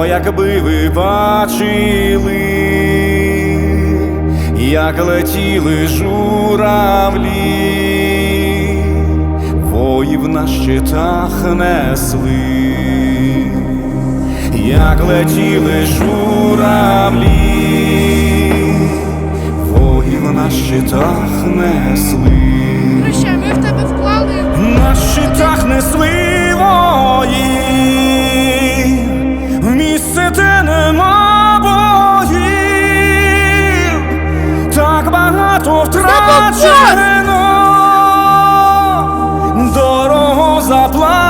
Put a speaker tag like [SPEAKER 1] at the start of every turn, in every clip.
[SPEAKER 1] О, якби ви бачили, як летіли журавлі, воїв на щитах несли, як летіли журавлі, воїв на щитах несли.
[SPEAKER 2] Прощай, ми в тебе вклали.
[SPEAKER 1] На щитах несли вої, багато втрачено, дорогу заплачено,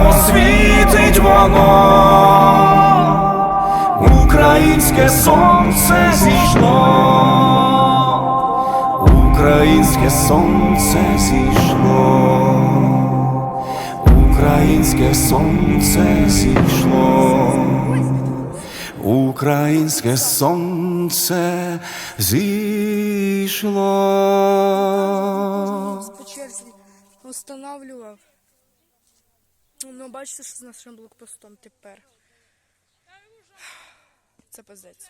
[SPEAKER 1] яскраво світить воно, українське сонце зійшло, українське сонце зійшло, українське сонце зійшло. Українське сонце зійшло.
[SPEAKER 2] Встановлював. Ну, бачите, що з нашим блокпостом тепер. Це пиздець.